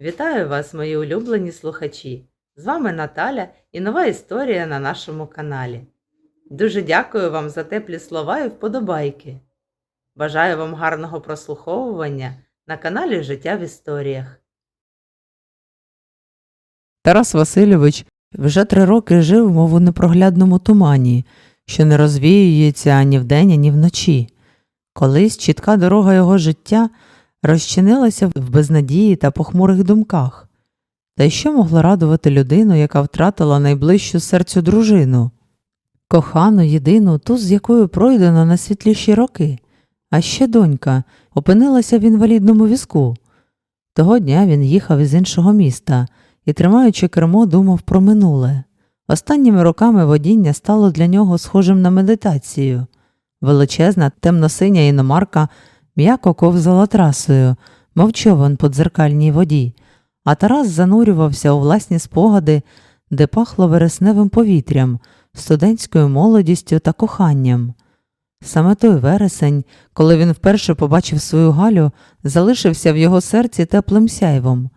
Вітаю вас, мої улюблені слухачі! З вами Наталя і нова історія на нашому каналі. Дуже дякую вам за теплі слова і вподобайки. Бажаю вам гарного прослуховування на каналі Життя в історіях. Тарас Васильович вже три роки жив, мов у непроглядному тумані, що не розвіюється ані вдень, ані вночі. Колись чітка дорога його життя розчинилася в безнадії та похмурих думках. Та що могло радувати людину, яка втратила найближчу серцю дружину, кохану, єдину, ту, з якою пройдено найсвітліші роки, а ще донька опинилася в інвалідному візку. Того дня він їхав із іншого міста і, тримаючи кермо, думав про минуле. Останніми роками водіння стало для нього схожим на медитацію. Величезна темно-синя іномарка м'яко ковзала трасою, мов човен по дзеркальній воді, а Тарас занурювався у власні спогади, де пахло вересневим повітрям, студентською молодістю та коханням. Саме той вересень, коли він вперше побачив свою Галю, залишився в його серці теплим сяйвом.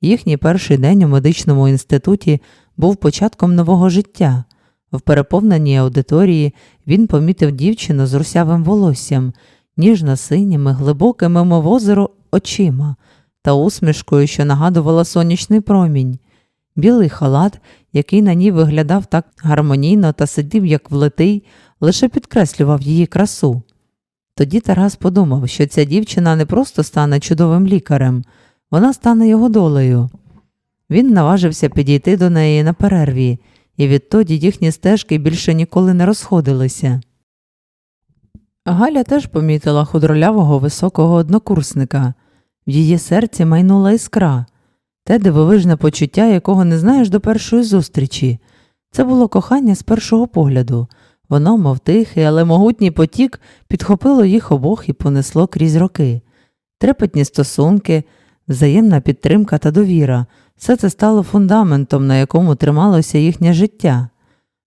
Їхній перший день у медичному інституті був початком нового життя. В переповненій аудиторії він помітив дівчину з русявим волоссям, ніжно-синіми, глибокими, мов озеро, очима та усмішкою, що нагадувала сонячний промінь. Білий халат, який на ній виглядав так гармонійно та сидів, як влитий, лише підкреслював її красу. Тоді Тарас подумав, що ця дівчина не просто стане чудовим лікарем, вона стане його долею. Він наважився підійти до неї на перерві, і відтоді їхні стежки більше ніколи не розходилися. Галя теж помітила худролявого високого однокурсника. В її серці майнула іскра, те дивовижне почуття, якого не знаєш до першої зустрічі. Це було кохання з першого погляду. Воно, мов тихий, але могутній потік, підхопило їх обох і понесло крізь роки. Трепетні стосунки, взаємна підтримка та довіра все це стало фундаментом, на якому трималося їхнє життя.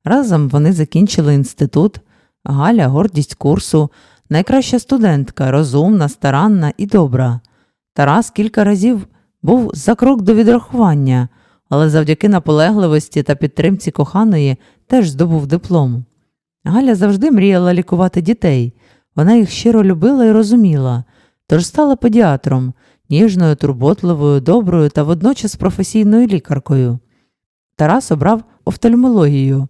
Разом вони закінчили інститут, Галя гордість курсу, найкраща студентка, розумна, старанна і добра. Тарас кілька разів був за крок до відрахування, але завдяки наполегливості та підтримці коханої теж здобув диплом. Галя завжди мріяла лікувати дітей, вона їх щиро любила і розуміла, тож стала педіатром, ніжною, турботливою, доброю та водночас професійною лікаркою. Тарас обрав офтальмологію,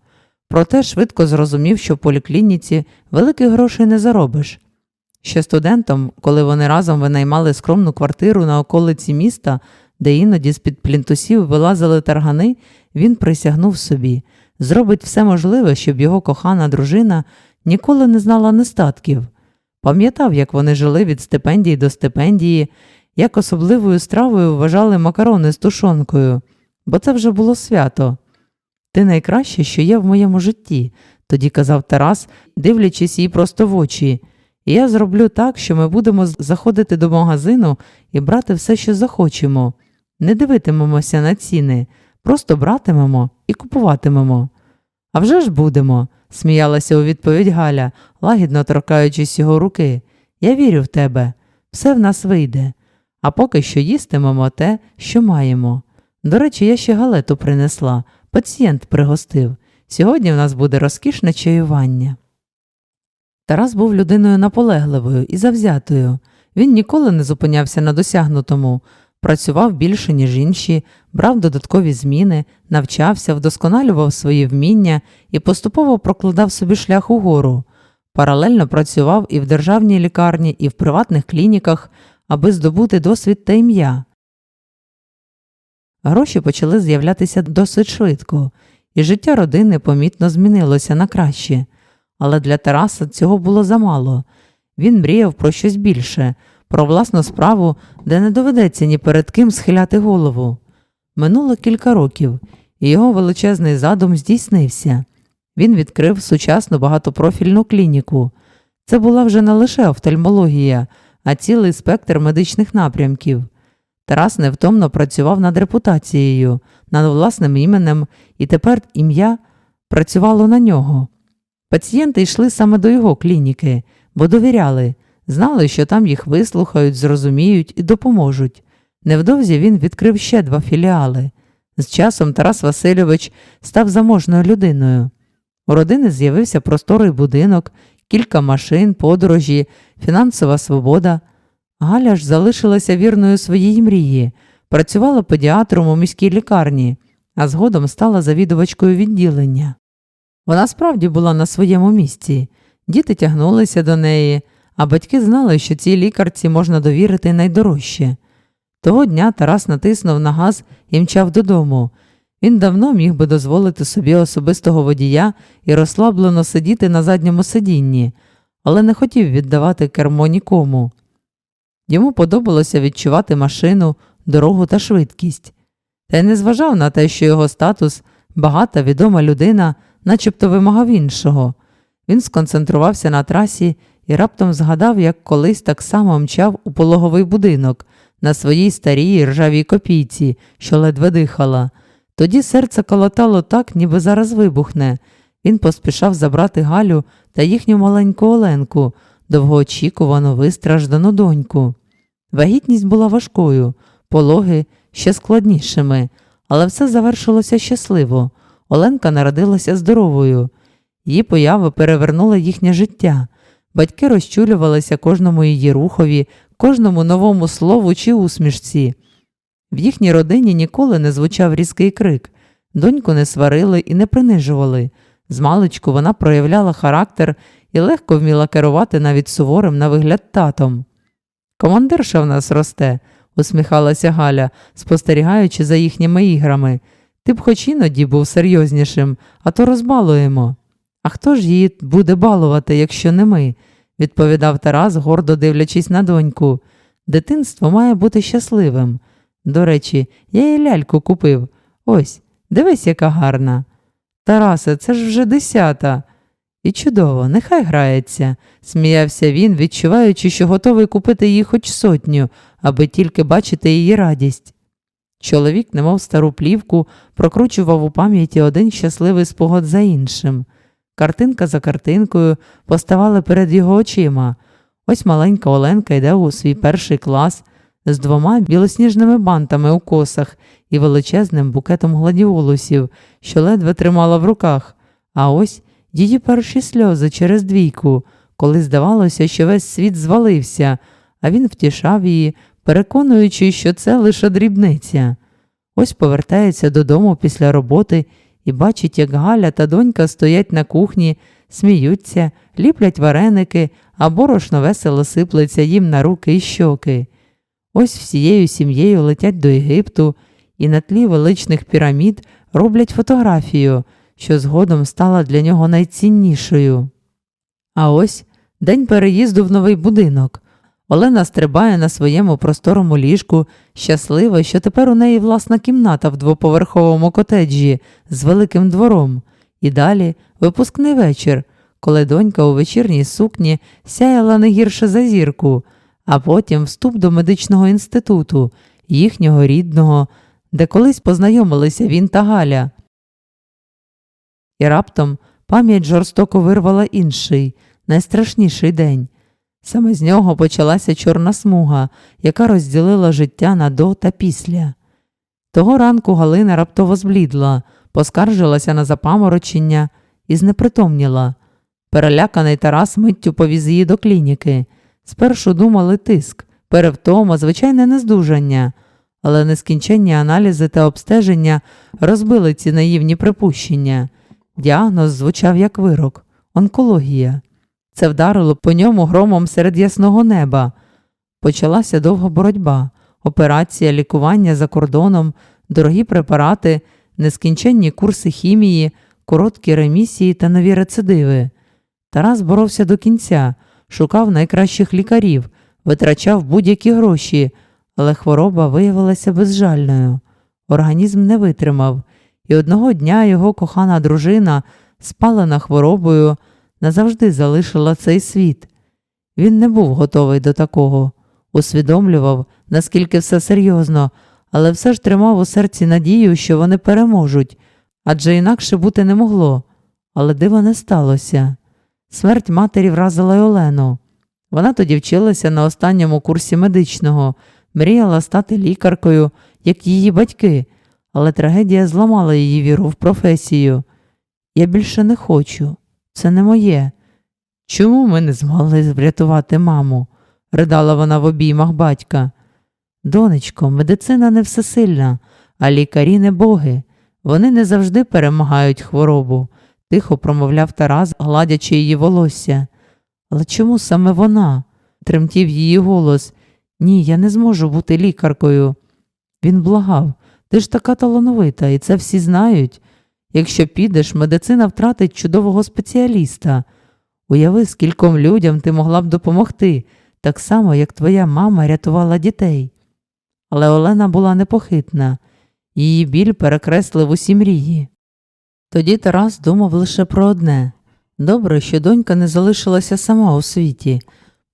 проте швидко зрозумів, що в поліклініці великих грошей не заробиш. Ще студентом, коли вони разом винаймали скромну квартиру на околиці міста, де іноді з-під плінтусів вилазили таргани, він присягнув собі зробить все можливе, щоб його кохана дружина ніколи не знала нестатків. Пам'ятав, як вони жили від стипендії до стипендії, як особливою стравою вважали макарони з тушонкою, бо це вже було свято. Ти найкраще, що є в моєму житті, тоді казав Тарас, дивлячись їй просто в очі. Я зроблю так, що ми будемо заходити до магазину і брати все, що захочемо. Не дивитимемося на ціни, просто братимемо і купуватимемо. «А вже ж будемо, сміялася у відповідь Галя, лагідно торкаючись його руки. Я вірю в тебе, все в нас вийде. А поки що їстимемо те, що маємо. До речі, я ще галету принесла, пацієнт пригостив. Сьогодні в нас буде розкішне чаювання. Тарас був людиною наполегливою і завзятою. Він ніколи не зупинявся на досягнутому, працював більше, ніж інші, брав додаткові зміни, навчався, вдосконалював свої вміння і поступово прокладав собі шлях угору. Паралельно працював і в державній лікарні, і в приватних клініках, аби здобути досвід та ім'я. Гроші почали з'являтися досить швидко, і життя родини помітно змінилося на краще. Але для Тараса цього було замало. Він мріяв про щось більше, про власну справу, де не доведеться ні перед ким схиляти голову. Минуло кілька років, і його величезний задум здійснився. Він відкрив сучасну багатопрофільну клініку. Це була вже не лише офтальмологія, а цілий спектр медичних напрямків. Тарас невтомно працював над репутацією, над власним іменем, і тепер ім'я працювало на нього. Пацієнти йшли саме до його клініки, бо довіряли, знали, що там їх вислухають, зрозуміють і допоможуть. Невдовзі він відкрив ще два філіали. З часом Тарас Васильович став заможною людиною. У родини з'явився просторий будинок, кілька машин, подорожі, фінансова свобода. Галя ж залишилася вірною своїй мрії, працювала педіатром у міській лікарні, а згодом стала завідувачкою відділення. Вона справді була на своєму місці, діти тягнулися до неї, а батьки знали, що цій лікарці можна довірити найдорожче. Того дня Тарас натиснув на газ і мчав додому. Він давно міг би дозволити собі особистого водія і розслаблено сидіти на задньому сидінні, але не хотів віддавати кермо нікому. Йому подобалося відчувати машину, дорогу та швидкість, та й не зважав на те, що його статус, багата відома людина, начебто вимагав іншого. Він сконцентрувався на трасі і раптом згадав, як колись так само мчав у пологовий будинок на своїй старій ржавій копійці, що ледве дихала. Тоді серце колотало так, ніби зараз вибухне. Він поспішав забрати Галю та їхню маленьку Оленку, довгоочікувану вистраждану доньку. Вагітність була важкою, пологи ще складнішими, але все завершилося щасливо. Оленка народилася здоровою. Її поява перевернула їхнє життя. Батьки розчулювалися кожному її рухові, кожному новому слову чи усмішці. В їхній родині ніколи не звучав різкий крик, доньку не сварили і не принижували. Змалечку вона проявляла характер і легко вміла керувати навіть суворим на вигляд татом. Командирша в нас росте, усміхалася Галя, спостерігаючи за їхніми іграми. Ти б хоч іноді був серйознішим, а то розбалуємо. А хто ж її буде балувати, якщо не ми? відповідав Тарас, гордо дивлячись на доньку. Дитинство має бути щасливим. До речі, я їй ляльку купив. Ось, дивись, яка гарна. Тарасе, це ж вже десята. І чудово, нехай грається, сміявся він, відчуваючи, що готовий купити їй хоч сотню, аби тільки бачити її радість. Чоловік, немов стару плівку, прокручував у пам'яті один щасливий спогад за іншим. Картинка за картинкою поставали перед його очима. Ось маленька Оленка йде у свій перший клас з двома білосніжними бантами у косах і величезним букетом гладіолусів, що ледве тримала в руках. А ось її перші сльози через двійку, коли здавалося, що весь світ звалився, а він втішав її, переконуючи, що це лише дрібниця. Ось повертається додому після роботи і бачить, як Галя та донька стоять на кухні, сміються, ліплять вареники, а борошно весело сиплеться їм на руки і щоки. Ось всією сім'єю летять до Єгипту і на тлі величних пірамід роблять фотографію, що згодом стала для нього найціннішою. А ось день переїзду в новий будинок. Олена стрибає на своєму просторому ліжку, щаслива, що тепер у неї власна кімната в двоповерховому котеджі з великим двором. І далі випускний вечір, коли донька у вечірній сукні сяяла не гірше за зірку, а потім вступ до медичного інституту, їхнього рідного, де колись познайомилися він та Галя. І раптом пам'ять жорстоко вирвала інший, найстрашніший день. Саме з нього почалася чорна смуга, яка розділила життя на до та після. Того ранку Галина раптово зблідла, поскаржилася на запаморочення і знепритомніла. Переляканий Тарас миттю повіз її до клініки. Спершу думали тиск, перевтома, звичайне нездужання, але нескінченні аналізи та обстеження розбили ці наївні припущення. Діагноз звучав як вирок онкологія. Це вдарило по ньому громом серед ясного неба. Почалася довга боротьба, операція, лікування за кордоном, дорогі препарати, нескінченні курси хімії, короткі ремісії та нові рецидиви. Тарас боровся до кінця, шукав найкращих лікарів, витрачав будь-які гроші, але хвороба виявилася безжальною. Організм не витримав, і одного дня його кохана дружина, спалена хворобою, назавжди залишила цей світ. Він не був готовий до такого, усвідомлював, наскільки все серйозно, але все ж тримав у серці надію, що вони переможуть, адже інакше бути не могло. Але дива не сталося. Смерть матері вразила Олену. Вона тоді вчилася на останньому курсі медичного, мріяла стати лікаркою, як її батьки, але трагедія зламала її віру в професію. Я більше не хочу, це не моє. Чому ми не змогли врятувати маму? ридала вона в обіймах батька. Донечко, медицина не всесильна, а лікарі не боги. Вони не завжди перемагають хворобу, тихо промовляв Тарас, гладячи її волосся. Але чому саме вона? тремтів її голос. Ні, я не зможу бути лікаркою. Він благав. Ти ж така талановита, і це всі знають. Якщо підеш, медицина втратить чудового спеціаліста. Уяви, скільком людям ти могла б допомогти, так само, як твоя мама рятувала дітей. Але Олена була непохитна, її біль перекреслив усі мрії. Тоді Тарас думав лише про одне добре, що донька не залишилася сама у світі.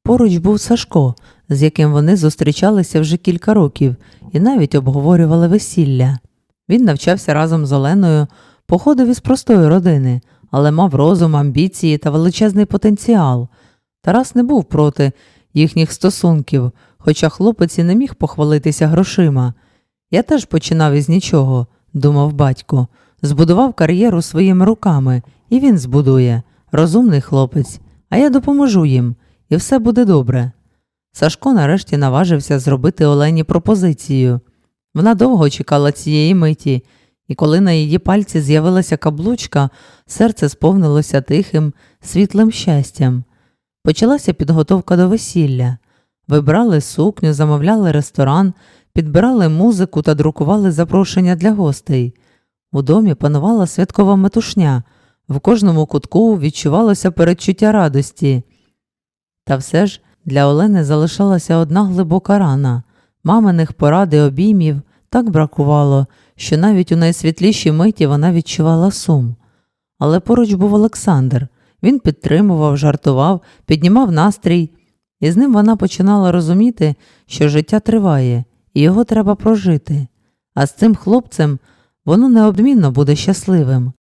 Поруч був Сашко, з яким вони зустрічалися вже кілька років і навіть обговорювали весілля. Він навчався разом з Оленою, походив із простої родини, але мав розум, амбіції та величезний потенціал. Тарас не був проти їхніх стосунків, хоча хлопець і не міг похвалитися грошима. Я теж починав із нічого, думав батько, збудував кар'єру своїми руками, і він збудує. Розумний хлопець, а я допоможу їм, і все буде добре. Сашко нарешті наважився зробити Олені пропозицію. Вона довго чекала цієї миті, і коли на її пальці з'явилася каблучка, серце сповнилося тихим, світлим щастям. Почалася підготовка до весілля. Вибрали сукню, замовляли ресторан, підбирали музику та друкували запрошення для гостей. У домі панувала святкова метушня, в кожному кутку відчувалося передчуття радості. Та все ж для Олени залишалася одна глибока рана. Маминих порад і обіймів так бракувало, що навіть у найсвітлішій миті вона відчувала сум. Але поруч був Олександр. Він підтримував, жартував, піднімав настрій, і з ним вона починала розуміти, що життя триває, і його треба прожити. А з цим хлопцем воно неодмінно буде щасливим.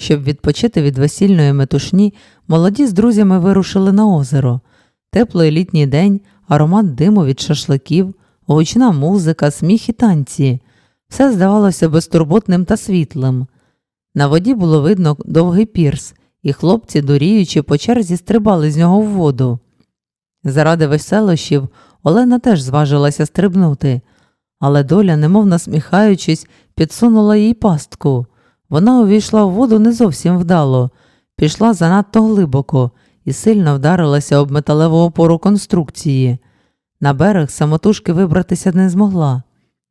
Щоб відпочити від весільної метушні, молоді з друзями вирушили на озеро. Теплий літній день, аромат диму від шашликів, гучна музика, сміх і танці. Все здавалося безтурботним та світлим. На воді було видно довгий пірс, і хлопці, дуріючи, по черзі стрибали з нього в воду. Заради веселощів Олена теж зважилася стрибнути, але доля, немов насміхаючись, підсунула їй пастку. Вона увійшла в воду не зовсім вдало, пішла занадто глибоко і сильно вдарилася об металеву опору конструкції. На берег самотужки вибратися не змогла.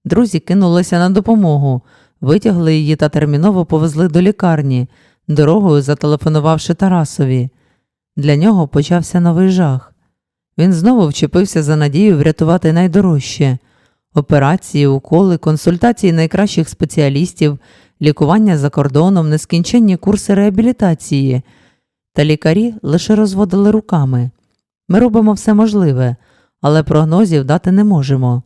Друзі кинулися на допомогу, витягли її та терміново повезли до лікарні, дорогою зателефонувавши Тарасові. Для нього почався новий жах. Він знову вчепився за надію врятувати найдорожче операції, уколи, консультації найкращих спеціалістів, лікування за кордоном, нескінченні курси реабілітації. Та лікарі лише розводили руками. Ми робимо все можливе, але прогнозів дати не можемо.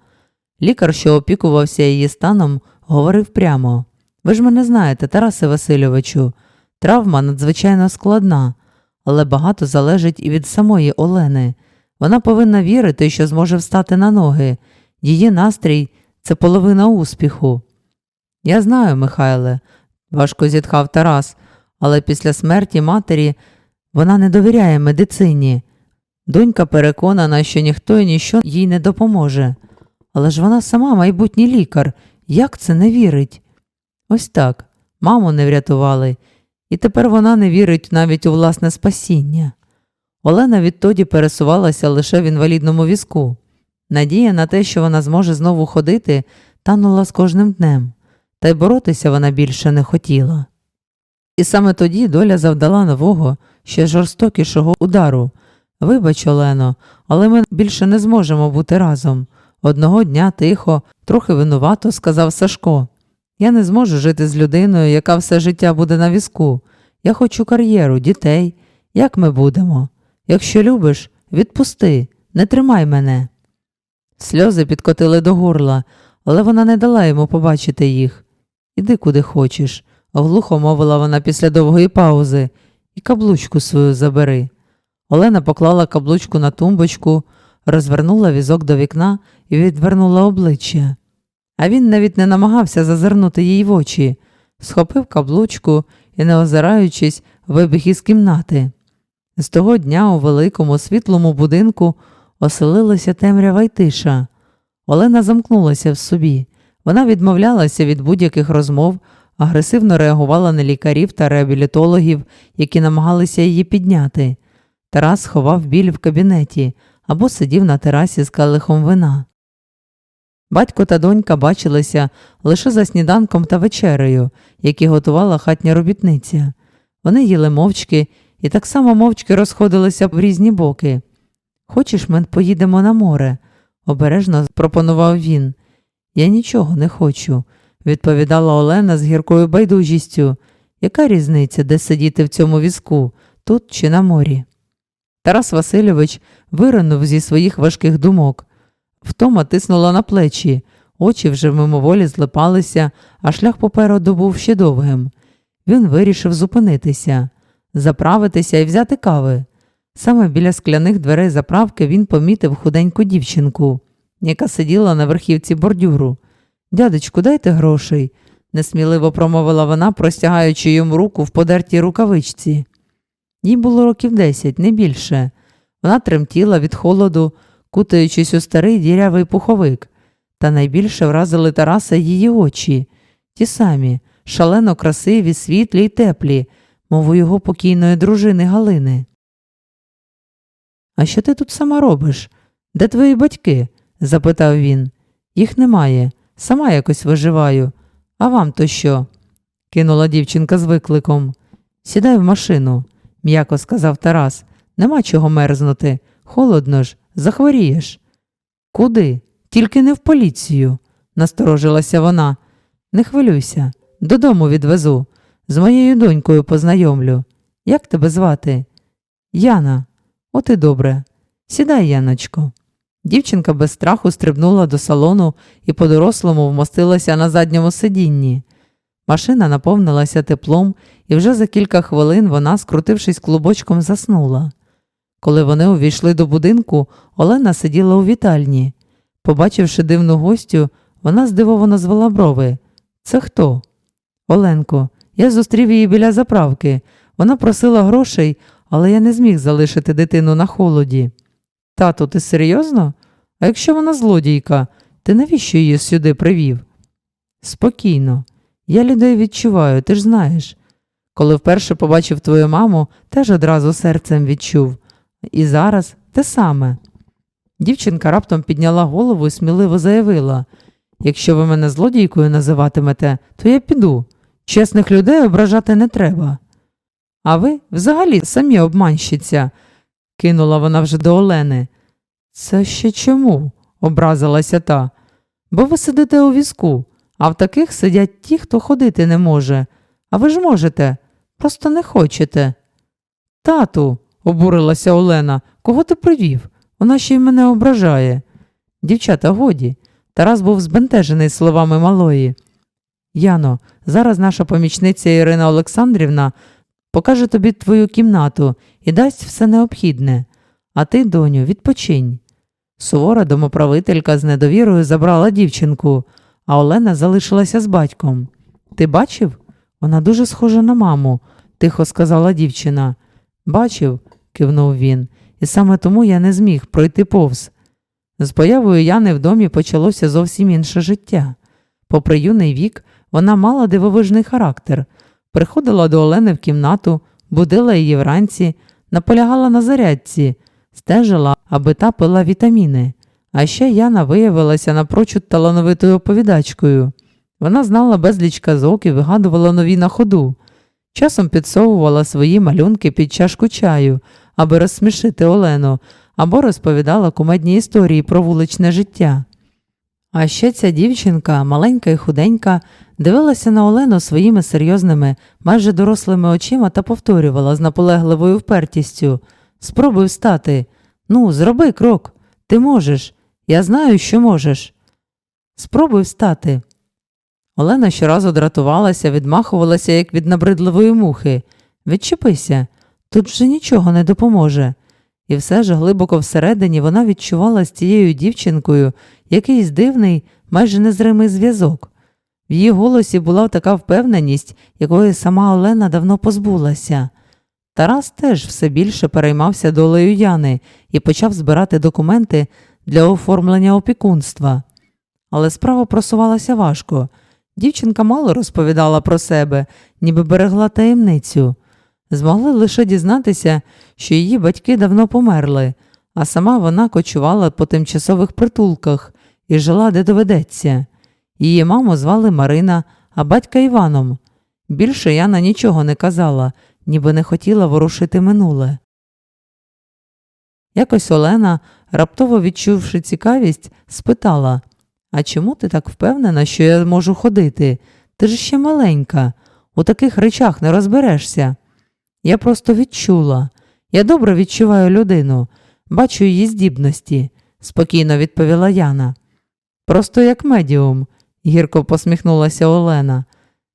Лікар, що опікувався її станом, говорив прямо Ви ж мене знаєте, Тарасе Васильовичу, травма надзвичайно складна, але багато залежить і від самої Олени. Вона повинна вірити, що зможе встати на ноги. Її настрій це половина успіху. Я знаю, Михайле, важко зітхав Тарас, але після смерті матері вона не довіряє медицині. Донька переконана, що ніхто і ніщо їй не допоможе. Але ж вона сама майбутній лікар. Як це не вірить? Ось так. Маму не врятували, і тепер вона не вірить навіть у власне спасіння. Олена відтоді пересувалася лише в інвалідному візку. Надія на те, що вона зможе знову ходити, танула з кожним днем, та й боротися вона більше не хотіла. І саме тоді доля завдала нового, ще жорстокішого удару. Вибач, Олено, але ми більше не зможемо бути разом. Одного дня тихо, трохи винувато, сказав Сашко. Я не зможу жити з людиною, яка все життя буде на візку. Я хочу кар'єру, дітей. Як ми будемо? Якщо любиш, відпусти, не тримай мене. Сльози підкотили до горла, але вона не дала йому побачити їх. Іди куди хочеш, глухо мовила вона після довгої паузи, і каблучку свою забери. Олена поклала каблучку на тумбочку, розвернула візок до вікна і відвернула обличчя. А він навіть не намагався зазирнути їй в очі, схопив каблучку і, не озираючись, вибіг із кімнати. З того дня у великому світлому будинку оселилася темрява й тиша. Олена замкнулася в собі. Вона відмовлялася від будь-яких розмов, агресивно реагувала на лікарів та реабілітологів, які намагалися її підняти. Тарас ховав біль в кабінеті або сидів на терасі з калихом вина. Батько та донька бачилися лише за сніданком та вечерею, які готувала хатня робітниця. Вони їли мовчки і так само мовчки розходилися в різні боки. Хочеш, ми поїдемо на море? обережно пропонував він. Я нічого не хочу, відповідала Олена з гіркою байдужістю. Яка різниця, де сидіти в цьому візку, тут чи на морі? Тарас Васильович виринув зі своїх важких думок. Втома тиснула на плечі, очі вже мимоволі злипалися, а шлях попереду був ще довгим. Він вирішив зупинитися, заправитися і взяти кави. Саме біля скляних дверей заправки він помітив худеньку дівчинку, яка сиділа на верхівці бордюру. Дядечку, дайте грошей, несміливо промовила вона, простягаючи йому руку в подертій рукавичці. Їй було років десять, не більше. Вона тремтіла від холоду, кутаючись у старий дірявий пуховик, та найбільше вразили Тараса її очі, ті самі, шалено красиві, світлі й теплі, мов у його покійної дружини Галини. А що ти тут сама робиш? Де твої батьки? Запитав він. Їх немає, сама якось виживаю. А вам то що? кинула дівчинка з викликом. Сідай в машину, м'яко сказав Тарас. Нема чого мерзнути. Холодно ж, захворієш. Куди? Тільки не в поліцію, насторожилася вона. Не хвилюйся, додому відвезу. З моєю донькою познайомлю. Як тебе звати? Яна. От і добре. Сідай, Яночко. Дівчинка без страху стрибнула до салону і по-дорослому вмостилася на задньому сидінні. Машина наповнилася теплом, і вже за кілька хвилин вона, скрутившись клубочком, заснула. Коли вони увійшли до будинку, Олена сиділа у вітальні. Побачивши дивну гостю, вона здивовано звела брови. Це хто? Оленко, я зустрів її біля заправки. Вона просила грошей, але я не зміг залишити дитину на холоді. Тату, ти серйозно? А якщо вона злодійка, ти навіщо її сюди привів? Спокійно. Я людей відчуваю, ти ж знаєш. Коли вперше побачив твою маму, теж одразу серцем відчув. І зараз те саме. Дівчинка раптом підняла голову і сміливо заявила якщо ви мене злодійкою називатимете, то я піду. Чесних людей ображати не треба. А ви взагалі самі обманщиця, кинула вона вже до Олени. Це ще чому? образилася та. Бо ви сидите у візку, а в таких сидять ті, хто ходити не може. А ви ж можете, просто не хочете. Тату, обурилася Олена, кого ти привів? Вона ще й мене ображає. Дівчата, годі. Тарас був збентежений словами малої. Яно, зараз наша помічниця Ірина Олександрівна покаже тобі твою кімнату і дасть все необхідне. А ти, доню, відпочинь. Сувора домоправителька з недовірою забрала дівчинку, а Олена залишилася з батьком. Ти бачив? Вона дуже схожа на маму, тихо сказала дівчина. Бачив, кивнув він, і саме тому я не зміг пройти повз. З появою Яни в домі почалося зовсім інше життя. Попри юний вік, вона мала дивовижний характер, приходила до Олени в кімнату, будила її вранці, наполягала на зарядці, стежила, аби та пила вітаміни. А ще Яна виявилася напрочуд талановитою оповідачкою. Вона знала безліч казок і вигадувала нові на ходу. Часом підсовувала свої малюнки під чашку чаю, аби розсмішити Олену, або розповідала кумедні історії про вуличне життя. А ще ця дівчинка, маленька і худенька, дивилася на Олену своїми серйозними, майже дорослими очима та повторювала з наполегливою впертістю Спробуй встати. Ну, зроби крок. Ти можеш. Я знаю, що можеш. Спробуй встати. Олена щоразу дратувалася, відмахувалася, як від набридливої мухи. Відчепися, тут вже нічого не допоможе. І все ж глибоко всередині вона відчувала з цією дівчинкою якийсь дивний, майже незримий зв'язок. В її голосі була така впевненість, якої сама Олена давно позбулася. Тарас теж все більше переймався долею Яни і почав збирати документи для оформлення опікунства. Але справа просувалася важко. Дівчинка мало розповідала про себе, ніби берегла таємницю. Змогли лише дізнатися, що її батьки давно померли, а сама вона кочувала по тимчасових притулках і жила де доведеться. Її маму звали Марина, а батька Іваном. Більше Яна нічого не казала, ніби не хотіла ворушити минуле. Якось Олена, раптово відчувши цікавість, спитала А чому ти так впевнена, що я можу ходити? Ти ж ще маленька, у таких речах не розберешся. Я просто відчула. Я добре відчуваю людину, бачу її здібності, спокійно відповіла Яна. Просто як медіум, гірко посміхнулася Олена.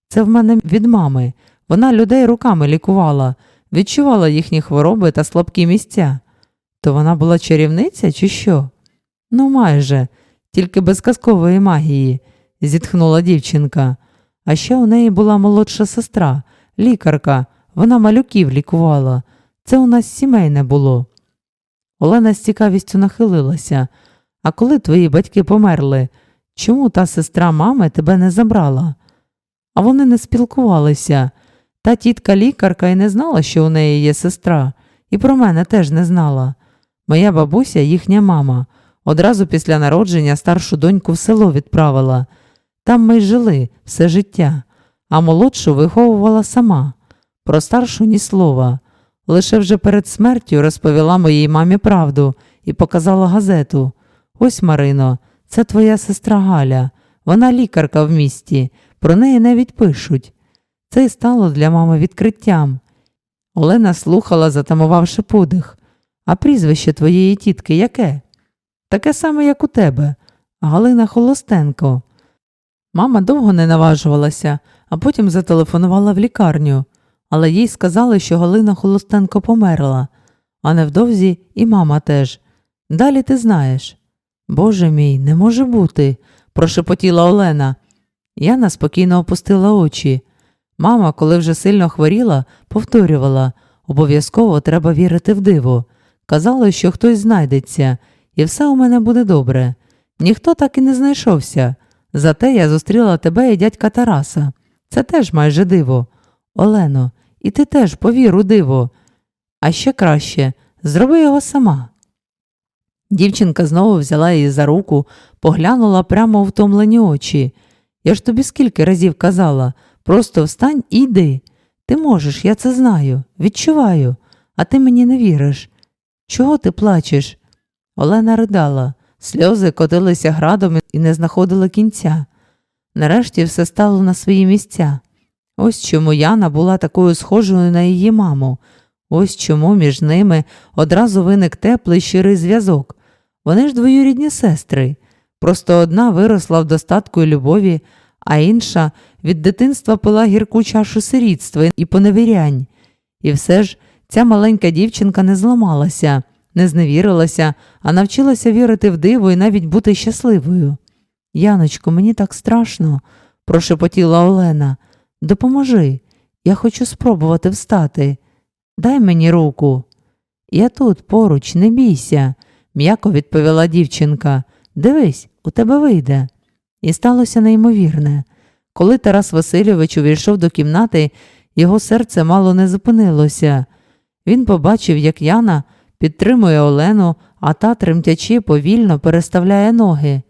Це в мене від мами. Вона людей руками лікувала, відчувала їхні хвороби та слабкі місця. То вона була чарівниця чи що? Ну, майже, тільки без казкової магії, зітхнула дівчинка. А ще у неї була молодша сестра, лікарка, вона малюків лікувала. Це у нас сімейне було. Олена з цікавістю нахилилася. А коли твої батьки померли, чому та сестра мами тебе не забрала? А вони не спілкувалися. Та тітка лікарка і не знала, що у неї є сестра, і про мене теж не знала. Моя бабуся, їхня мама, одразу після народження старшу доньку в село відправила. Там ми й жили все життя, а молодшу виховувала сама. Про старшу ні слова. Лише вже перед смертю розповіла моїй мамі правду і показала газету. Ось, Марино, це твоя сестра Галя. Вона лікарка в місті, про неї навіть пишуть. Це й стало для мами відкриттям. Олена слухала, затамувавши подих. А прізвище твоєї тітки яке? Таке саме, як у тебе, Галина Холостенко. Мама довго не наважувалася, а потім зателефонувала в лікарню, але їй сказали, що Галина Холостенко померла, а невдовзі і мама теж. Далі ти знаєш. Боже мій, не може бути, прошепотіла Олена. Яна спокійно опустила очі. Мама, коли вже сильно хворіла, повторювала обов'язково треба вірити в диво. Казала, що хтось знайдеться, і все у мене буде добре. Ніхто так і не знайшовся. Зате я зустріла тебе і дядька Тараса. Це теж майже диво. Олено, і ти теж повір у диво. А ще краще зроби його сама. Дівчинка знову взяла її за руку, поглянула прямо втомлені очі. Я ж тобі скільки разів казала, просто встань і йди. Ти можеш, я це знаю, відчуваю, а ти мені не віриш. Чого ти плачеш? Олена ридала, сльози котилися градом і не знаходили кінця. Нарешті все стало на свої місця. Ось чому Яна була такою схожою на її маму, ось чому між ними одразу виник теплий щирий зв'язок. Вони ж двоюрідні сестри. Просто одна виросла в достатку і любові, а інша від дитинства пила гірку чашу сирітства і поневірянь. І все ж ця маленька дівчинка не зламалася, не зневірилася, а навчилася вірити в диво і навіть бути щасливою. Яночко, мені так страшно, прошепотіла Олена. Допоможи, я хочу спробувати встати. Дай мені руку. Я тут поруч, не бійся, м'яко відповіла дівчинка. Дивись, у тебе вийде. І сталося неймовірне. Коли Тарас Васильович увійшов до кімнати, його серце мало не зупинилося. Він побачив, як Яна підтримує Олену, а та, тремтячи, повільно переставляє ноги.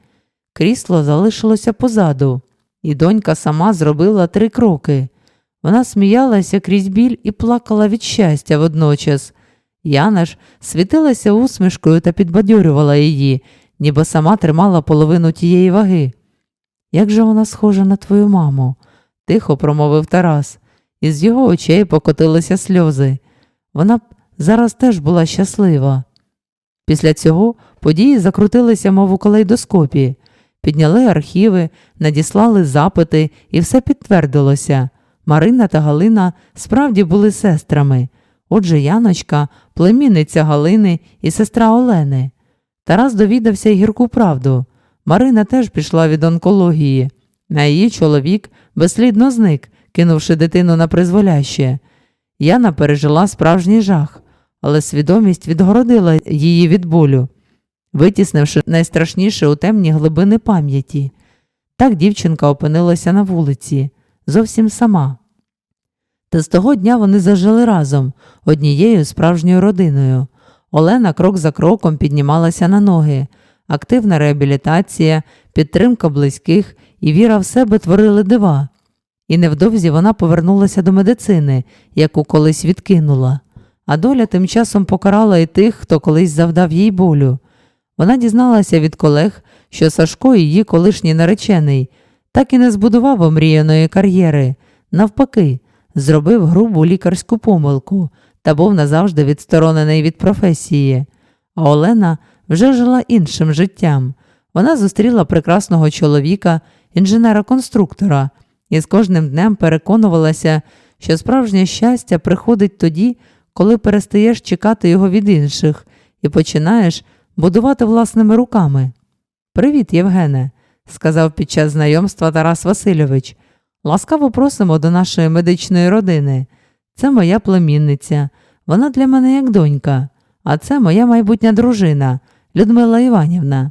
Крісло залишилося позаду, і донька сама зробила три кроки. Вона сміялася крізь біль і плакала від щастя водночас. Яна ж світилася усмішкою та підбадьорювала її, ніби сама тримала половину тієї ваги. Як же вона схожа на твою маму? тихо промовив Тарас, і з його очей покотилися сльози. Вона б зараз теж була щаслива. Після цього події закрутилися, мов у калейдоскопі, підняли архіви, надіслали запити, і все підтвердилося. Марина та Галина справді були сестрами. Отже, Яночка, племінниця Галини і сестра Олени. Тарас довідався й гірку правду. Марина теж пішла від онкології. А її чоловік безслідно зник, кинувши дитину на призволяще. Яна пережила справжній жах, але свідомість відгородила її від болю, витіснивши найстрашніше у темні глибини пам'яті. Так дівчинка опинилася на вулиці, зовсім сама. Та з того дня вони зажили разом, однією справжньою родиною. Олена крок за кроком піднімалася на ноги. Активна реабілітація, підтримка близьких і віра в себе творили дива. І невдовзі вона повернулася до медицини, яку колись відкинула. А доля тим часом покарала і тих, хто колись завдав їй болю. Вона дізналася від колег, що Сашко, її колишній наречений, так і не збудував омріяної кар'єри. Навпаки, зробив грубу лікарську помилку та був назавжди відсторонений від професії. А Олена вже жила іншим життям. Вона зустріла прекрасного чоловіка, інженера-конструктора, і з кожним днем переконувалася, що справжнє щастя приходить тоді, коли перестаєш чекати його від інших і починаєш будувати власними руками. Привіт, Євгене, сказав під час знайомства Тарас Васильович. Ласкаво просимо до нашої медичної родини. Це моя племінниця. Вона для мене як донька, а це моя майбутня дружина Людмила Іванівна.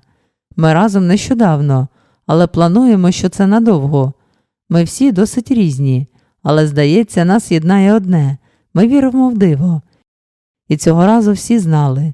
Ми разом нещодавно, але плануємо, що це надовго. Ми всі досить різні, але, здається, нас єднає одне ми віримо в диво. І цього разу всі знали